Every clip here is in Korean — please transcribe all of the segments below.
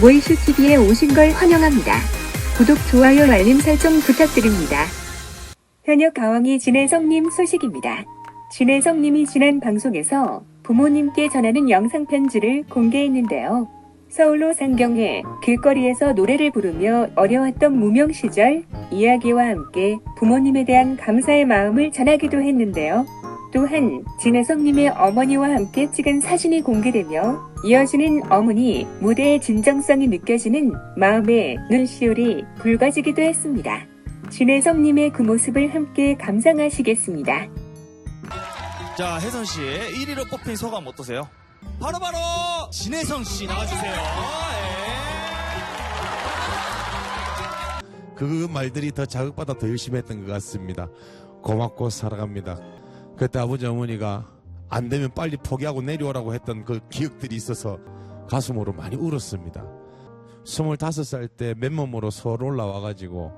모이슈 TV에 오신 걸 환영합니다. 구독, 좋아요, 알림 설정 부탁드립니다. 현역 가왕이 진혜성님 소식입니다. 진혜성님이 지난 방송에서 부모님께 전하는 영상 편지를 공개했는데요. 서울로 상경해 길거리에서 노래를 부르며 어려웠던 무명 시절 이야기와 함께 부모님에 대한 감사의 마음을 전하기도 했는데요. 또한 진혜성님의 어머니와 함께 찍은 사진이 공개되며 이어지는 어머니 무대의 진정성이 느껴지는 마음의 눈시울이 붉어지기도 했습니다. 진혜성님의 그 모습을 함께 감상하시겠습니다. 자, 혜선 씨 1위로 뽑힌 소감 어떠세요? 바로 바로 진혜성 씨 나와주세요. 그 말들이 더 자극받아 더 열심히 했던 것 같습니다. 고맙고 사랑합니다. 그때 아버지 어머니가 안 되면 빨리 포기하고 내려오라고 했던 그 기억들이 있어서 가슴으로 많이 울었습니다. 25살 때 맨몸으로 서울 올라와가지고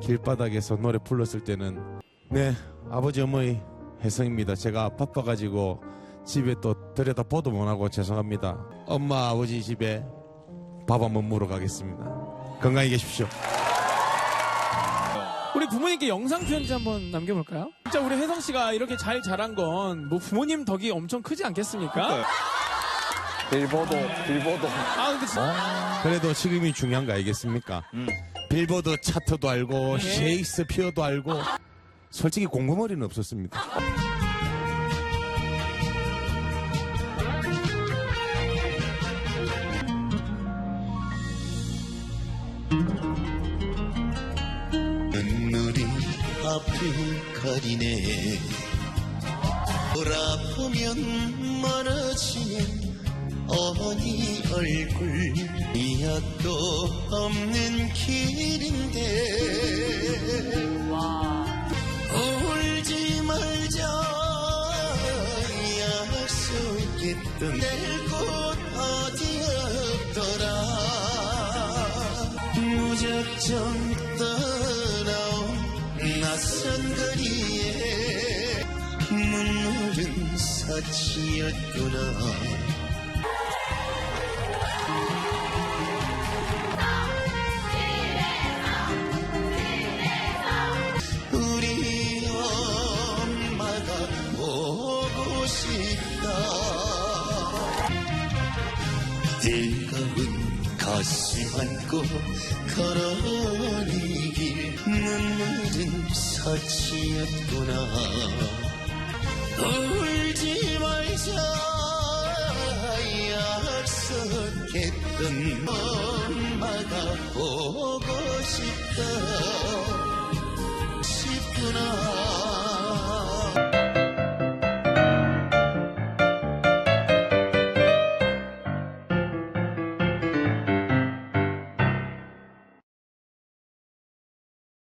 길바닥에서 노래 불렀을 때는 네 아버지 어머니 혜성입니다. 제가 바빠가지고 집에 또 들여다 보도 못하고 죄송합니다. 엄마 아버지 집에 밥 한번 먹으러 가겠습니다. 건강히 계십시오. 우리 부모님께 영상 편지 한번 남겨볼까요? 진짜 우리 혜성 씨가 이렇게 잘 자란 건 뭐 부모님 덕이 엄청 크지 않겠습니까? 빌보드, 빌보드. 아 근데 진짜 그래도 지금이 중요한 거 알겠습니까? 빌보드 차트도 알고 네. 셰익스피어도 알고 솔직히 공부머리는 없었습니다. 눈물이 아프거리네. 돌아보면 멀어지는 어머니 얼굴. 이약도 없는 길인데. 울지 말자. 약속했던 내곳 어디 없더라. 무작정 떠나온 낯선 거리에 눈물은 사치였구나. 뜨거운 가슴 안고 걸어오니 길 눈물은 사치였구나. 울지 말자 약속했던